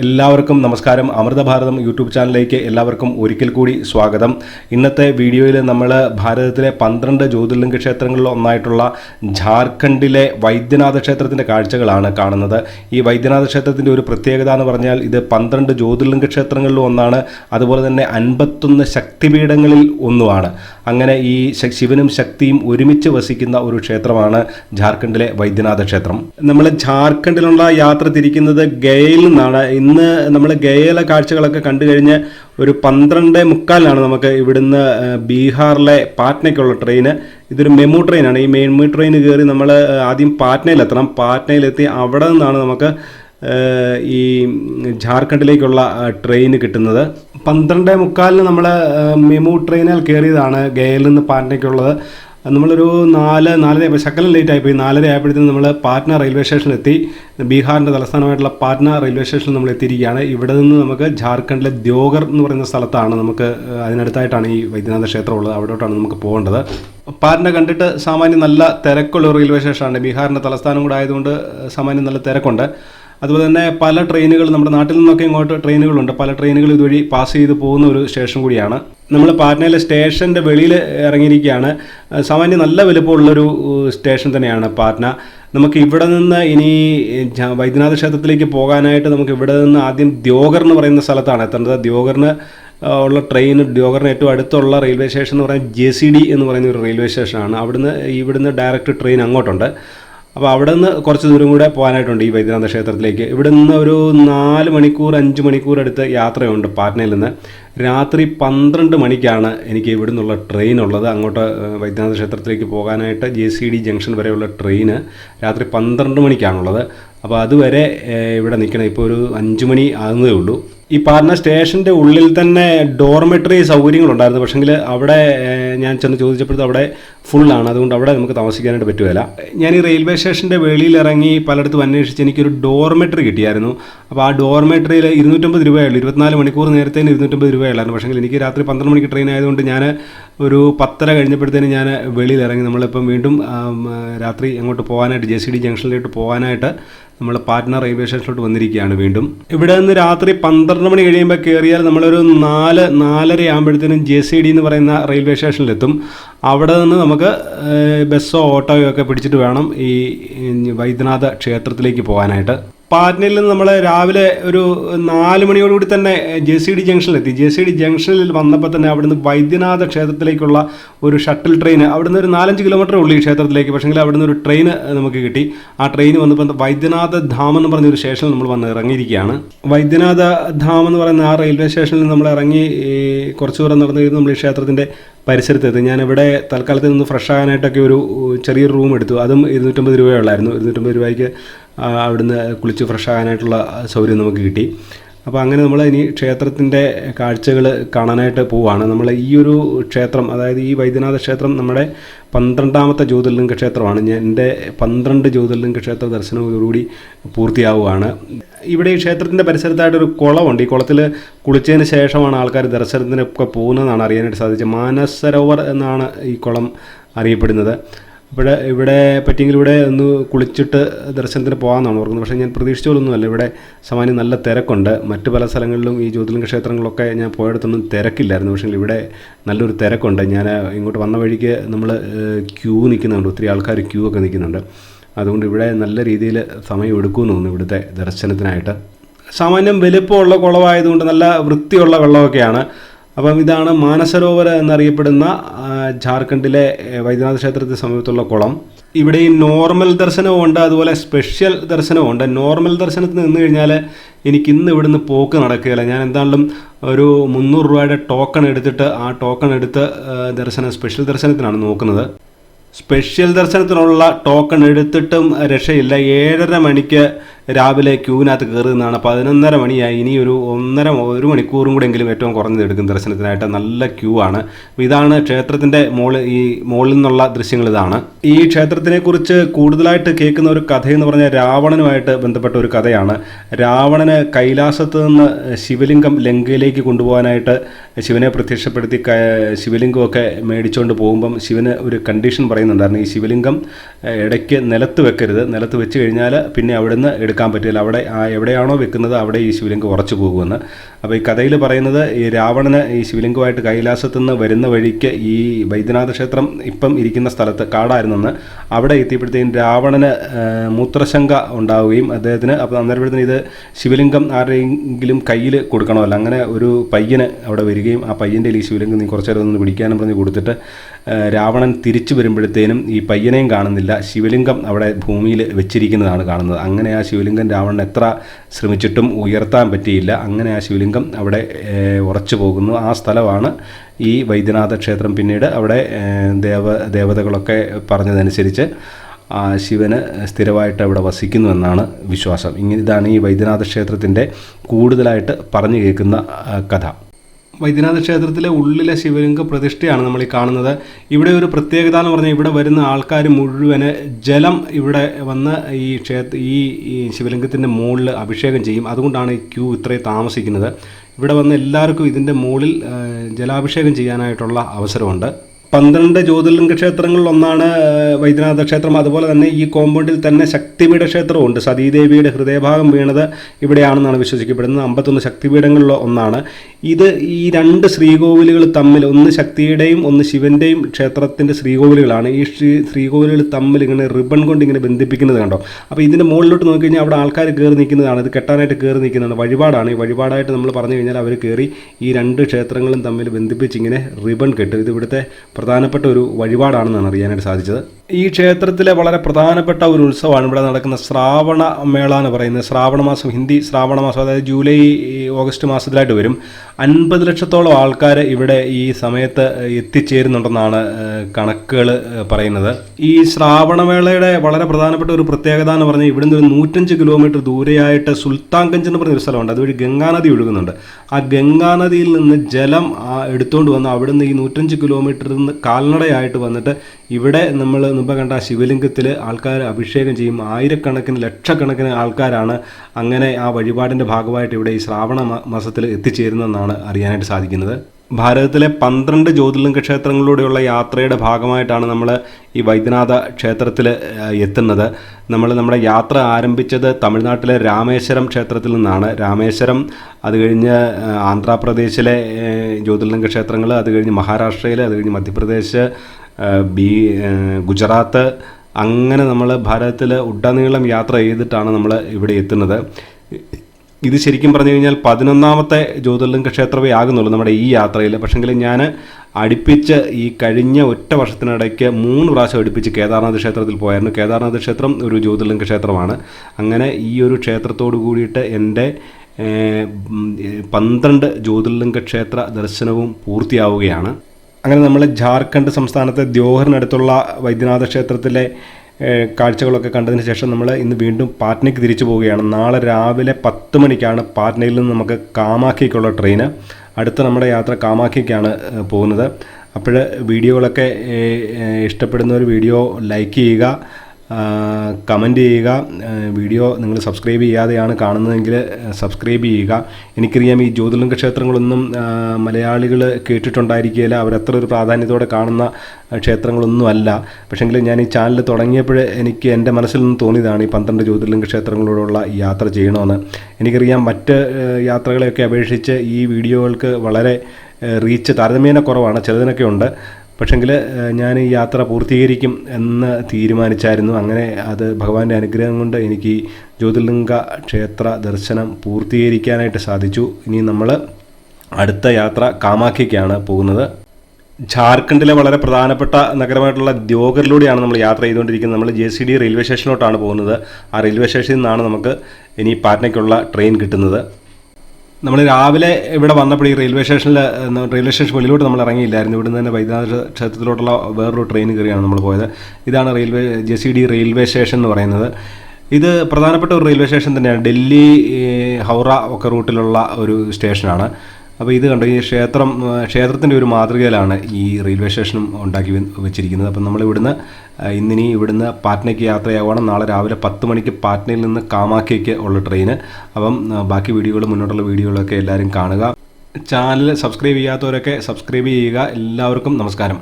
എല്ലാവർക്കും നമസ്കാരം. അമൃതഭാരതം യൂട്യൂബ് ചാനലിലേക്ക് എല്ലാവർക്കും ഒരിക്കൽ കൂടി സ്വാഗതം. ഇന്നത്തെ വീഡിയോയിൽ നമ്മൾ ഭാരതത്തിലെ പന്ത്രണ്ട് ജ്യോതിർലിംഗ ക്ഷേത്രങ്ങളിൽ ഒന്നായിട്ടുള്ള ജാർഖണ്ഡിലെ വൈദ്യനാഥ ക്ഷേത്രത്തിന്റെ കാഴ്ചകളാണ് കാണുന്നത്. ഈ വൈദ്യനാഥ ക്ഷേത്രത്തിന്റെ ഒരു പ്രത്യേകത എന്ന് പറഞ്ഞാൽ ഇത് പന്ത്രണ്ട് ജ്യോതിർലിംഗ ക്ഷേത്രങ്ങളിൽ ഒന്നാണ്. അതുപോലെ തന്നെ അൻപത്തൊന്ന് ശക്തിപീഠങ്ങളിൽ ഒന്നുമാണ്. അങ്ങനെ ഈ ശിവനും ശക്തിയും ഒരുമിച്ച് വസിക്കുന്ന ഒരു ക്ഷേത്രമാണ് ജാർഖണ്ഡിലെ വൈദ്യനാഥ ക്ഷേത്രം. നമ്മൾ ജാർഖണ്ഡിലുള്ള യാത്ര തിരിക്കുന്നത് ഗയയിൽ നിന്നാണ്. ഇന്ന് നമ്മൾ ഗയയിലെ കാഴ്ചകളൊക്കെ കണ്ടു കഴിഞ്ഞ് ഒരു പന്ത്രണ്ട് മുക്കാലിനാണ് നമുക്ക് ഇവിടുന്ന് ബീഹാറിലെ പാറ്റ്നയ്ക്കുള്ള ട്രെയിൻ ഇതൊരു മെമു ട്രെയിനാണ്. ഈ മെമു ട്രെയിൻ കയറി നമ്മൾ ആദ്യം പാറ്റ്നയിലെത്തണം. പാറ്റ്നയിലെത്തി അവിടെ നിന്നാണ് നമുക്ക് ഈ ജാർഖണ്ഡിലേക്കുള്ള ട്രെയിൻ കിട്ടുന്നത്. പന്ത്രണ്ട് മുക്കാലിന് നമ്മൾ മെമു ട്രെയിനിൽ കയറിയതാണ് ഗയയിൽ നിന്ന് പാറ്റ്നയ്ക്കുള്ളത്. നമ്മളൊരു നാല് നാലര ശക്കലം ലേറ്റ് ആയിപ്പോയി നാലര ആയപ്പോഴത്തേനും നമ്മൾ പാറ്റ്ന റെയിൽവേ സ്റ്റേഷനിലെത്തി ബീഹാറിന്റെ തലസ്ഥാനമായിട്ടുള്ള പാറ്റ്ന റെയിൽവേ സ്റ്റേഷനിൽ നമ്മൾ എത്തിയിരിക്കുകയാണ്. ഇവിടെ നിന്ന് നമുക്ക് ജാർഖണ്ഡിലെ ദ്യോഗർ എന്ന് പറയുന്ന സ്ഥലത്താണ് നമുക്ക് അതിനടുത്തായിട്ടാണ് ഈ വൈദ്യനാഥ ക്ഷേത്രം ഉള്ളത് അവിടോട്ടാണ് നമുക്ക് പോകേണ്ടത്. പാറ്റ്ന കണ്ടിട്ട് സാമാന്യം നല്ല തിരക്കുള്ള റെയിൽവേ സ്റ്റേഷനാണ് ബീഹാറിന്റെ തലസ്ഥാനം കൂടെ ആയതുകൊണ്ട് സാമാന്യം നല്ല തിരക്കുണ്ട്. അതുപോലെ തന്നെ പല ട്രെയിനുകൾ നമ്മുടെ നാട്ടിൽ നിന്നൊക്കെ ഇങ്ങോട്ട് ട്രെയിനുകളുണ്ട്. പല ട്രെയിനുകൾ ഇതുവഴി പാസ് ചെയ്ത് പോകുന്ന ഒരു സ്റ്റേഷൻ കൂടിയാണ്. നമ്മൾ പാറ്റ്നയിലെ സ്റ്റേഷന്റെ വെളിയിൽ ഇറങ്ങിയിരിക്കുകയാണ്. സാമാന്യം നല്ല വലുപ്പമുള്ളൊരു സ്റ്റേഷൻ തന്നെയാണ് പാറ്റ്ന. നമുക്ക് ഇവിടെ നിന്ന് ഇനി വൈദ്യനാഥ ക്ഷേത്രത്തിലേക്ക് പോകാനായിട്ട് നമുക്ക് ഇവിടെ നിന്ന് ആദ്യം ദ്യോഗർ എന്ന് പറയുന്ന സ്ഥലത്താണ് എത്തേണ്ടത്. ദ്യോഗറിന് ഉള്ള ട്രെയിൻ ഡ്യോഗറിന് ഏറ്റവും അടുത്തുള്ള റെയിൽവേ സ്റ്റേഷൻ എന്ന് പറയുന്നത് ജെ സി ഡി എന്ന് പറയുന്ന ഒരു റെയിൽവേ സ്റ്റേഷനാണ്. അവിടുന്ന് ഇവിടുന്ന് ഡയറക്റ്റ് ട്രെയിൻ അങ്ങോട്ടുണ്ട്. അപ്പോൾ അവിടെ നിന്ന് കുറച്ച് ദൂരം കൂടെ പോകാനായിട്ടുണ്ട് ഈ വൈദ്യനാഥ ക്ഷേത്രത്തിലേക്ക്. ഇവിടെ നിന്ന് ഒരു നാല് മണിക്കൂർ അഞ്ച് മണിക്കൂർ അടുത്ത് യാത്രയുണ്ട് പാറ്റ്നയിൽ നിന്ന്. രാത്രി പന്ത്രണ്ട് മണിക്കാണ് എനിക്ക് ഇവിടെ നിന്നുള്ള ട്രെയിൻ ഉള്ളത്. അങ്ങോട്ട് വൈദ്യനാഥ ക്ഷേത്രത്തിലേക്ക് പോകാനായിട്ട് ജെ സി ഡി ജംഗ്ഷൻ വരെയുള്ള ട്രെയിന് രാത്രി പന്ത്രണ്ട് മണിക്കാണുള്ളത്. അപ്പോൾ അതുവരെ ഇവിടെ നിൽക്കണം. ഇപ്പോൾ ഒരു അഞ്ച് മണി ആകുന്നതേ ഉള്ളൂ. ഈ പറഞ്ഞ സ്റ്റേഷന്റെ ഉള്ളിൽ തന്നെ ഡോർമെട്രി സൗകര്യങ്ങളുണ്ടായിരുന്നു. പക്ഷേങ്കിൽ അവിടെ ഞാൻ ചെന്ന് ചോദിച്ചപ്പോഴത്തെ അവിടെ ഫുള്ളാണ്. അതുകൊണ്ട് അവിടെ നമുക്ക് താമസിക്കാനായിട്ട് പറ്റുകയില്ല. ഞാൻ ഈ റെയിൽവേ സ്റ്റേഷന്റെ വെളിയിൽ ഇറങ്ങി പലയിടത്തും അന്വേഷിച്ച് എനിക്കൊരു ഡോർമെട്രി കിട്ടിയായിരുന്നു. അപ്പോൾ ആ ഡോർമെട്രിയിൽ ഇരുന്നൂറ്റമ്പത് രൂപയുള്ളൂ ഇരുപത്തിനാല് മണിക്കൂർ നേരത്തേന് ഇരുന്നൂറ്റമ്പത് രൂപയുള്ളായിരുന്നു പക്ഷേങ്കിൽ എനിക്ക് രാത്രി പന്ത്രണ്ട് മണിക്ക് ട്രെയിൻ ആയതുകൊണ്ട് ഞാൻ ഒരു പത്തര കഴിഞ്ഞപ്പോഴത്തേന് ഞാൻ വെളിയിൽ ഇറങ്ങി നമ്മളിപ്പം വീണ്ടും രാത്രി അങ്ങോട്ട് പോകാനായിട്ട് ജെ സി ഡി ജംഗ്ഷനിലോട്ട് പോകാനായിട്ട് നമ്മൾ പാറ്റ്ന റെയിൽവേ സ്റ്റേഷനിലോട്ട് വന്നിരിക്കുകയാണ് വീണ്ടും. ഇവിടെ നിന്ന് രാത്രി പന്ത്രണ്ട് മണി കഴിയുമ്പോൾ കയറിയാൽ നമ്മളൊരു നാല് നാലര ആകുമ്പോഴത്തേനും ജെ സി ഡി എന്ന് പറയുന്ന റെയിൽവേ സ്റ്റേഷനിലെത്തും. അവിടെ നിന്ന് നമുക്ക് ബസ്സോ ഓട്ടോയോ ഒക്കെ പിടിച്ചിട്ട് വേണം ഈ വൈദ്യനാഥ ക്ഷേത്രത്തിലേക്ക് പോകാനായിട്ട്. പാറ്റ്നയിൽ നിന്ന് നമ്മൾ രാവിലെ ഒരു നാല് മണിയോടുകൂടി തന്നെ ജെ സി ഡി ജംഗ്ഷനിലെത്തി. ജെ സി ഡി ജംഗ്ഷനിൽ വന്നപ്പോൾ തന്നെ അവിടുന്ന് വൈദ്യനാഥ ക്ഷേത്രത്തിലേക്കുള്ള ഒരു ഷട്ടിൽ ട്രെയിൻ അവിടുന്ന് ഒരു നാലഞ്ച് കിലോമീറ്റർ ഉള്ളൂ ഈ ക്ഷേത്രത്തിലേക്ക്. പക്ഷേങ്കിൽ അവിടുന്ന് ഒരു ട്രെയിൻ നമുക്ക് കിട്ടി. ആ ട്രെയിൻ വന്നപ്പോൾ വൈദ്യനാഥ ധാം എന്ന് പറഞ്ഞ ഒരു സ്റ്റേഷനിൽ നമ്മൾ വന്ന് ഇറങ്ങിയിരിക്കുകയാണ്. വൈദ്യനാഥ ധാം എന്ന് പറയുന്ന ആ റെയിൽവേ സ്റ്റേഷനിൽ നമ്മൾ ഇറങ്ങി കുറച്ചു ദൂരം നടന്നു കഴിഞ്ഞ് നമ്മൾ ഈ ക്ഷേത്രത്തിന്റെ പരിസരത്തെത്തി. ഞാനിവിടെ തൽക്കാലത്ത് നിന്ന് ഫ്രഷ് ആകാനായിട്ടൊക്കെ ഒരു ചെറിയൊരു റൂം എടുത്തു. അതും ഇരുന്നൂറ്റമ്പത് രൂപയുള്ളായിരുന്നു ഇരുന്നൂറ്റമ്പത് രൂപയ്ക്ക് അവിടുന്ന് കുളിച്ച് ഫ്രഷ് ആകാനായിട്ടുള്ള സൗകര്യം നമുക്ക് കിട്ടി. അപ്പോൾ അങ്ങനെ നമ്മൾ ഇനി ക്ഷേത്രത്തിന്റെ കാഴ്ചകൾ കാണാനായിട്ട് പോവുകയാണ് നമ്മൾ ഈ ഒരു ക്ഷേത്രം അതായത് ഈ വൈദ്യനാഥ ക്ഷേത്രം നമ്മുടെ പന്ത്രണ്ടാമത്തെ ജ്യോതിർലിംഗ ക്ഷേത്രമാണ്. ഞാൻ എന്റെ പന്ത്രണ്ട് ജ്യോതിർലിംഗ ക്ഷേത്ര ദർശനത്തോടുകൂടി പൂർത്തിയാവുകയാണ്. ഇവിടെ ഈ ക്ഷേത്രത്തിന്റെ പരിസരത്തായിട്ടൊരു കുളമുണ്ട് ഈ കുളത്തിൽ കുളിച്ചതിന് ശേഷമാണ് ആൾക്കാർ ദർശനത്തിനൊക്കെ പോകുന്നതെന്നാണ് അറിയാനായിട്ട് സാധിച്ചത്. മാനസരോവർ എന്നാണ് ഈ കുളം അറിയപ്പെടുന്നത്. ഇവിടെ ഇവിടെ പറ്റിയെങ്കിൽ ഇവിടെ ഒന്ന് കുളിച്ചിട്ട് ദർശനത്തിന് പോകാമെന്നാണ് ഓർക്കുന്നത്. പക്ഷേ ഞാൻ പ്രതീക്ഷിച്ച പോലൊന്നുമല്ല ഇവിടെ സാമാന്യം നല്ല തിരക്കുണ്ട്. മറ്റ് പല സ്ഥലങ്ങളിലും ഈ ജ്യോതിർലിംഗ ക്ഷേത്രങ്ങളിലൊക്കെ ഞാൻ പോയിടത്തൊന്നും തിരക്കില്ലായിരുന്നു. പക്ഷേ ഇവിടെ നല്ലൊരു തിരക്കുണ്ട്. ഞാൻ ഇങ്ങോട്ട് വന്ന വഴിക്ക് നമ്മൾ ക്യൂ നിൽക്കുന്നുണ്ട്. ഒത്തിരി ആൾക്കാർ ക്യൂ ഒക്കെ നിൽക്കുന്നുണ്ട്. അതുകൊണ്ട് ഇവിടെ നല്ല രീതിയിൽ സമയം എടുക്കുമെന്ന് തോന്നുന്നു ഇവിടുത്തെ ദർശനത്തിനായിട്ട്. സാമാന്യം വലിപ്പമുള്ള കുളമായതുകൊണ്ട് നല്ല വൃത്തിയുള്ള വെള്ളമൊക്കെയാണ്. അപ്പം ഇതാണ് മാനസരോവർ എന്നറിയപ്പെടുന്ന ജാർഖണ്ഡിലെ വൈദ്യനാഥ ക്ഷേത്രത്തിന് സമീപത്തുള്ള കുളം. ഇവിടെ ഈ നോർമൽ ദർശനവും ഉണ്ട് അതുപോലെ സ്പെഷ്യൽ ദർശനവും ഉണ്ട്. നോർമൽ ദർശനത്തിന് നിന്ന് കഴിഞ്ഞാൽ എനിക്ക് ഇന്ന് ഇവിടുന്ന് പോക്ക് നടക്കുകയില്ല. ഞാൻ എന്താണെങ്കിലും ഒരു മുന്നൂറ് രൂപയുടെ ടോക്കൺ എടുത്തിട്ട് ആ ടോക്കൺ എടുത്ത് ദർശനം സ്പെഷ്യൽ ദർശനത്തിനാണ് നോക്കുന്നത്. സ്പെഷ്യൽ ദർശനത്തിനുള്ള ടോക്കൺ എടുത്തിട്ടും രക്ഷയില്ല. ഏഴര മണിക്ക് രാവിലെ ക്യൂവിനകത്ത് കയറുന്നതാണ് പതിനൊന്നര മണിയായി. ഇനി ഒരു ഒന്നര ഒരു മണിക്കൂറും കൂടെ എങ്കിലും ഏറ്റവും കുറഞ്ഞത് എടുക്കും ദർശനത്തിനായിട്ട്. നല്ല ക്യൂ ആണ് ഇതാണ് ക്ഷേത്രത്തിന്റെ മോൾ ഈ മുകളിൽ നിന്നുള്ള ദൃശ്യങ്ങൾ ഇതാണ്. ഈ ക്ഷേത്രത്തിനെക്കുറിച്ച് കൂടുതലായിട്ട് കേൾക്കുന്ന ഒരു കഥയെന്ന് പറഞ്ഞാൽ രാവണനുമായിട്ട് ബന്ധപ്പെട്ട ഒരു കഥയാണ്. രാവണന് കൈലാസത്ത് നിന്ന് ശിവലിംഗം ലങ്കയിലേക്ക് കൊണ്ടുപോകാനായിട്ട് ശിവനെ പ്രത്യക്ഷപ്പെടുത്തി ശിവലിംഗമൊക്കെ മേടിച്ചുകൊണ്ട് പോകുമ്പം ശിവന് ഒരു കണ്ടീഷൻ പറയുന്നുണ്ടായിരുന്നു. ഈ ശിവലിംഗം ഇടയ്ക്ക് നിലത്ത് വെക്കരുത്. നിലത്ത് വെച്ച് കഴിഞ്ഞാൽ പിന്നെ അവിടുന്ന് എടുക്കാൻ എടുക്കാൻ പറ്റില്ല. അവിടെ എവിടെയാണോ വെക്കുന്നത് അവിടെ ഈ ശിവലിംഗം ഉറച്ചു പോകുമെന്ന്. അപ്പോൾ ഈ കഥയിൽ പറയുന്നത് ഈ രാവണന് ഈ ശിവലിംഗമായിട്ട് കൈലാസത്തു നിന്ന് വരുന്ന വഴിക്ക് ഈ വൈദ്യനാഥ ക്ഷേത്രം ഇപ്പം ഇരിക്കുന്ന സ്ഥലത്ത് കാടായിരുന്നെന്ന് അവിടെ എത്തിയപ്പോഴത്തേക്കും രാവണന് മൂത്രശങ്ക ഉണ്ടാവുകയും അദ്ദേഹത്തിന് അപ്പോൾ അന്നേരപ്പോഴത്തേന് ഇത് ശിവലിംഗം ആരെങ്കിലും കയ്യിൽ കൊടുക്കണമല്ലോ. അങ്ങനെ ഒരു പയ്യന് അവിടെ വരികയും ആ പയ്യന്റെ ഈ ശിവലിംഗം നീ കുറച്ചു നേരം ഒന്ന് പിടിക്കാനും പറഞ്ഞ് കൊടുത്തിട്ട് രാവണൻ തിരിച്ചു വരുമ്പോഴത്തേനും ഈ പയ്യനെയും കാണുന്നില്ല. ശിവലിംഗം അവിടെ ഭൂമിയിൽ വെച്ചിരിക്കുന്നതാണ് കാണുന്നത്. അങ്ങനെ ആ ശിവലിംഗം രാവണൻ എത്ര ശ്രമിച്ചിട്ടും ഉയർത്താൻ പറ്റിയില്ല. അങ്ങനെ ആ ശിവലിംഗം അവിടെ ഏ, ഉറച്ചു പോകുന്നു. ആ സ്ഥലമാണ് ഈ വൈദ്യനാഥ ക്ഷേത്രം പിന്നീട് അവിടെ ദേവ ദേവതകളൊക്കെ പറഞ്ഞതനുസരിച്ച് ശിവന് സ്ഥിരമായിട്ട് അവിടെ വസിക്കുന്നു എന്നാണ് വിശ്വാസം. ഇങ്ങനെ ഇതാണ് ഈ വൈദ്യനാഥ ക്ഷേത്രത്തിന്റെ കൂടുതലായിട്ട് പറഞ്ഞു കേൾക്കുന്ന കഥ. വൈദ്യനാഥ ക്ഷേത്രത്തിലെ ഉള്ളിലെ ശിവലിംഗ പ്രതിഷ്ഠയാണ് നമ്മൾ ഈ കാണുന്നത്. ഇവിടെ ഒരു പ്രത്യേകത എന്ന് പറഞ്ഞാൽ ഇവിടെ വരുന്ന ആൾക്കാർ മുഴുവൻ ജലം ഇവിടെ വന്ന് ഈ ക്ഷേത്ര ഈ ശിവലിംഗത്തിന്റെ മുകളിൽ അഭിഷേകം ചെയ്യും. അതുകൊണ്ടാണ് ഈ ക്യൂ ഇത്രയും താമസിക്കുന്നത്. ഇവിടെ വന്ന് എല്ലാവർക്കും ഇതിന്റെ മുകളിൽ ജലാഭിഷേകം ചെയ്യാനായിട്ടുള്ള അവസരമുണ്ട്. പന്ത്രണ്ട് ജ്യോതിർലിംഗ ക്ഷേത്രങ്ങളിൽ ഒന്നാണ് വൈദ്യനാഥ ക്ഷേത്രം അതുപോലെ തന്നെ ഈ കോമ്പൗണ്ടിൽ തന്നെ ശക്തിപീഠ ക്ഷേത്രമുണ്ട് സതീദേവിയുടെ ഹൃദയഭാഗം വീണത് ഇവിടെയാണെന്നാണ് വിശ്വസിക്കപ്പെടുന്നത്. അമ്പത്തൊന്ന് ശക്തിപീഠങ്ങളിൽ ഒന്നാണ്. ഇത് ഈ രണ്ട് ശ്രീകോവിലുകൾ തമ്മിൽ ഒന്ന് ശക്തിയുടെയും ഒന്ന് ശിവന്റെയും ക്ഷേത്രത്തിന്റെ ശ്രീകോവിലുകളാണ്. ഈ ശ്രീ ശ്രീകോവിലുകൾ തമ്മിൽ ഇങ്ങനെ റിബൺ കൊണ്ട് ഇങ്ങനെ ബന്ധിപ്പിക്കുന്നത് കണ്ടോ? അപ്പോൾ ഇതിന്റെ മുകളിലോട്ട് നോക്കിക്കഴിഞ്ഞാൽ അവിടെ ആൾക്കാർ കയറി നിൽക്കുന്നതാണ്. ഇത് കെട്ടാനായിട്ട് കയറി നിൽക്കുന്നതാണ്. വഴിപാടാണ്. ഈ വഴിപാടായിട്ട് നമ്മൾ പറഞ്ഞു കഴിഞ്ഞാൽ അവർ കയറി ഈ രണ്ട് ക്ഷേത്രങ്ങളും തമ്മിൽ ബന്ധിപ്പിച്ച് ഇങ്ങനെ റിബൺ കെട്ടും. ഇത് ഇവിടുത്തെ പ്രധാനപ്പെട്ട ഒരു വഴിപാടാണെന്നാണ് അറിയാനായിട്ട് സാധിച്ചത്. ഈ ക്ഷേത്രത്തിലെ വളരെ പ്രധാനപ്പെട്ട ഒരു ഉത്സവമാണ് ഇവിടെ നടക്കുന്ന ശ്രാവണ മേള എന്ന് പറയുന്നത്. ശ്രാവണ മാസം ഹിന്ദി ശ്രാവണ മാസം അതായത് ജൂലൈ ഓഗസ്റ്റ് മാസത്തിലായിട്ട് വരും. അൻപത് ലക്ഷത്തോളം ആൾക്കാർ ഇവിടെ ഈ സമയത്ത് എത്തിച്ചേരുന്നുണ്ടെന്നാണ് കണക്കുകൾ പറയുന്നത്. ഈ ശ്രാവണമേളയുടെ വളരെ പ്രധാനപ്പെട്ട ഒരു പ്രത്യേകത എന്ന് പറഞ്ഞാൽ ഇവിടുന്ന് ഒരു നൂറ്റഞ്ച് കിലോമീറ്റർ ദൂരെയായിട്ട് സുൽത്താൻഗഞ്ച് എന്ന് പറഞ്ഞൊരു സ്ഥലമുണ്ട്. അതുവഴി ഗംഗാനദി ഒഴുകുന്നുണ്ട്. ആ ഗംഗാനദിയിൽ നിന്ന് ജലം എടുത്തുകൊണ്ട് വന്ന് അവിടുന്ന് ഈ നൂറ്റഞ്ച് കിലോമീറ്ററിൽ നിന്ന് കാൽനടയായിട്ട് വന്നിട്ട് ഇവിടെ നമ്മൾ മുമ്പ് കണ്ട ശിവലിംഗത്തിൽ ആൾക്കാർ അഭിഷേകം ചെയ്യും. ആയിരക്കണക്കിന് ലക്ഷക്കണക്കിന് ആൾക്കാരാണ് അങ്ങനെ ആ വഴിപാടിന്റെ ഭാഗമായിട്ട് ഇവിടെ ഈ ശ്രാവണ മാസത്തിൽ എത്തിച്ചേരുന്നതെന്നാണ് അറിയാനായിട്ട് സാധിക്കുന്നത്. ഭാരതത്തിലെ പന്ത്രണ്ട് ജ്യോതിർലിംഗ ക്ഷേത്രങ്ങളിലൂടെയുള്ള യാത്രയുടെ ഭാഗമായിട്ടാണ് നമ്മൾ ഈ വൈദ്യനാഥ ക്ഷേത്രത്തിൽ എത്തുന്നത്. നമ്മൾ നമ്മുടെ യാത്ര ആരംഭിച്ചത് തമിഴ്നാട്ടിലെ രാമേശ്വരം ക്ഷേത്രത്തിൽ നിന്നാണ്. രാമേശ്വരം അത് കഴിഞ്ഞ് ആന്ധ്രാപ്രദേശിലെ ജ്യോതിർലിംഗ ക്ഷേത്രങ്ങൾ അത് കഴിഞ്ഞ് മഹാരാഷ്ട്രയിൽ അത് കഴിഞ്ഞ് മധ്യപ്രദേശ് ബി ഗുജറാത്ത്. അങ്ങനെ നമ്മൾ ഭാരതത്തിൽ ഉടനീളം യാത്ര ചെയ്തിട്ടാണ് നമ്മൾ ഇവിടെ എത്തുന്നത്. ഇത് ശരിക്കും പറഞ്ഞു കഴിഞ്ഞാൽ പതിനൊന്നാമത്തെ ജ്യോതിർലിംഗ ക്ഷേത്രമേ ആകുന്നുള്ളൂ നമ്മുടെ ഈ യാത്രയിൽ പക്ഷെങ്കിൽ ഞാൻ അടുപ്പിച്ച് ഈ കഴിഞ്ഞ ഒറ്റ വർഷത്തിനിടയ്ക്ക് മൂന്ന് പ്രാവശ്യം അടുപ്പിച്ച് കേദാർനാഥ് ക്ഷേത്രത്തിൽ പോയായിരുന്നു. കേദാർനാഥ് ക്ഷേത്രം ഒരു ജ്യോതിർലിംഗ ക്ഷേത്രമാണ്. അങ്ങനെ ഈ ഒരു ക്ഷേത്രത്തോട് കൂടിയിട്ട് എന്റെ പന്ത്രണ്ട് ജ്യോതിർലിംഗ ക്ഷേത്ര ദർശനവും പൂർത്തിയാവുകയാണ്. അങ്ങനെ നമ്മൾ ജാർഖണ്ഡ് സംസ്ഥാനത്തെ ദ്യോഹറിനടുത്തുള്ള വൈദ്യനാഥ ക്ഷേത്രത്തിലെ കാഴ്ചകളൊക്കെ കണ്ടതിന് ശേഷം നമ്മൾ ഇന്ന് വീണ്ടും പാറ്റ്നയ്ക്ക് തിരിച്ചു പോവുകയാണ്. നാളെ രാവിലെ പത്ത് മണിക്കാണ് പാറ്റ്നയിൽ നിന്ന് നമുക്ക് കാമാഖിക്കുള്ള ട്രെയിന്. അടുത്ത നമ്മുടെ യാത്ര കാമാഖിക്കാണ് ഏഹ്, പോകുന്നത്. അപ്പോൾ വീഡിയോകളൊക്കെ ഇഷ്ടപ്പെടുന്ന ഒരു വീഡിയോ ലൈക്ക് ചെയ്യുക. കമന്റ് ചെയ്യുക. വീഡിയോ നിങ്ങൾ സബ്സ്ക്രൈബ് ചെയ്യാതെയാണ് കാണുന്നതെങ്കിൽ സബ്സ്ക്രൈബ് ചെയ്യുക. എനിക്കറിയാം ഈ ജ്യോതിർലിംഗ ക്ഷേത്രങ്ങളൊന്നും മലയാളികൾ കേട്ടിട്ടുണ്ടായിരിക്കുകയില്ല അവരത്ര ഒരു പ്രാധാന്യത്തോടെ കാണുന്ന ക്ഷേത്രങ്ങളൊന്നും അല്ല. പക്ഷേങ്കിൽ ഞാൻ ഈ ചാനൽ തുടങ്ങിയപ്പോൾ എനിക്ക് എന്റെ മനസ്സിൽ നിന്ന് തോന്നിയതാണ് ഈ പന്ത്രണ്ട് ജ്യോതിർലിംഗ ക്ഷേത്രങ്ങളോടുള്ള യാത്ര ചെയ്യണമെന്ന് എനിക്കറിയാം മറ്റ് യാത്രകളെയൊക്കെ അപേക്ഷിച്ച് ഈ വീഡിയോകൾക്ക് വളരെ റീച്ച് താരതമ്യേന കുറവാണ്. ചിലതിനൊക്കെ ഉണ്ട്. പക്ഷെങ്കിൽ ഞാൻ ഈ യാത്ര പൂർത്തീകരിക്കും എന്ന് തീരുമാനിച്ചായിരുന്നു. അങ്ങനെ അത് ഭഗവാന്റെ അനുഗ്രഹം കൊണ്ട് എനിക്ക് ജ്യോതിർലിംഗ ക്ഷേത്ര ദർശനം പൂർത്തീകരിക്കാനായിട്ട് സാധിച്ചു. ഇനി നമ്മൾ അടുത്ത യാത്ര കാമാഖിക്കാണ് പോകുന്നത്. ജാർഖണ്ഡിലെ വളരെ പ്രധാനപ്പെട്ട നഗരമായിട്ടുള്ള ദ്യോഗറിലൂടെയാണ് നമ്മൾ യാത്ര ചെയ്തുകൊണ്ടിരിക്കുന്നത്. നമ്മൾ ജെ സി ഡി റെയിൽവേ സ്റ്റേഷനിലോട്ടാണ് പോകുന്നത്. ആ റെയിൽവേ സ്റ്റേഷനിൽ നിന്നാണ് നമുക്ക് ഇനി പാറ്റ്നയ്ക്കുള്ള ട്രെയിൻ കിട്ടുന്നത്. നമ്മൾ രാവിലെ ഇവിടെ വന്നപ്പോൾ ഈ റെയിൽവേ സ്റ്റേഷനിൽ റെയിൽവേ സ്റ്റേഷൻ വെളിയിലോട്ട് നമ്മൾ ഇറങ്ങിയില്ലായിരുന്നു. ഇവിടുന്ന് തന്നെ വൈദ്യനാഥ ക്ഷേത്രത്തിലോട്ടുള്ള വേറൊരു ട്രെയിൻ കയറിയാണ് നമ്മൾ പോയത്. ഇതാണ് railway J C D railway station എന്ന് പറയുന്നത്. ഇത് പ്രധാനപ്പെട്ട ഒരു റെയിൽവേ സ്റ്റേഷൻ തന്നെയാണ്. ഡൽഹി ഹൗറ ഒക്കെ റൂട്ടിലുള്ള ഒരു സ്റ്റേഷനാണ്. അപ്പോൾ ഇത് കണ്ടു ഈ ക്ഷേത്രം ക്ഷേത്രത്തിന്റെ ഒരു മാതൃകയിലാണ് ഈ റെയിൽവേ സ്റ്റേഷനും ഉണ്ടാക്കി വെച്ചിരിക്കുന്നത്. അപ്പം നമ്മൾ ഇവിടുന്ന് ഇന്നിനി ഇവിടുന്ന് പാറ്റ്നയ്ക്ക് യാത്രയാവണം നാളെ രാവിലെ പത്ത് മണിക്ക് പാറ്റ്നയിൽ നിന്ന് കാമാഖിക്ക് ഉള്ള ട്രെയിന്. അപ്പം ബാക്കി വീഡിയോകൾ മുന്നോട്ടുള്ള വീഡിയോകളൊക്കെ എല്ലാവരും കാണുക. ചാനൽ സബ്സ്ക്രൈബ് ചെയ്യാത്തവരൊക്കെ സബ്സ്ക്രൈബ് ചെയ്യുക. എല്ലാവർക്കും നമസ്കാരം.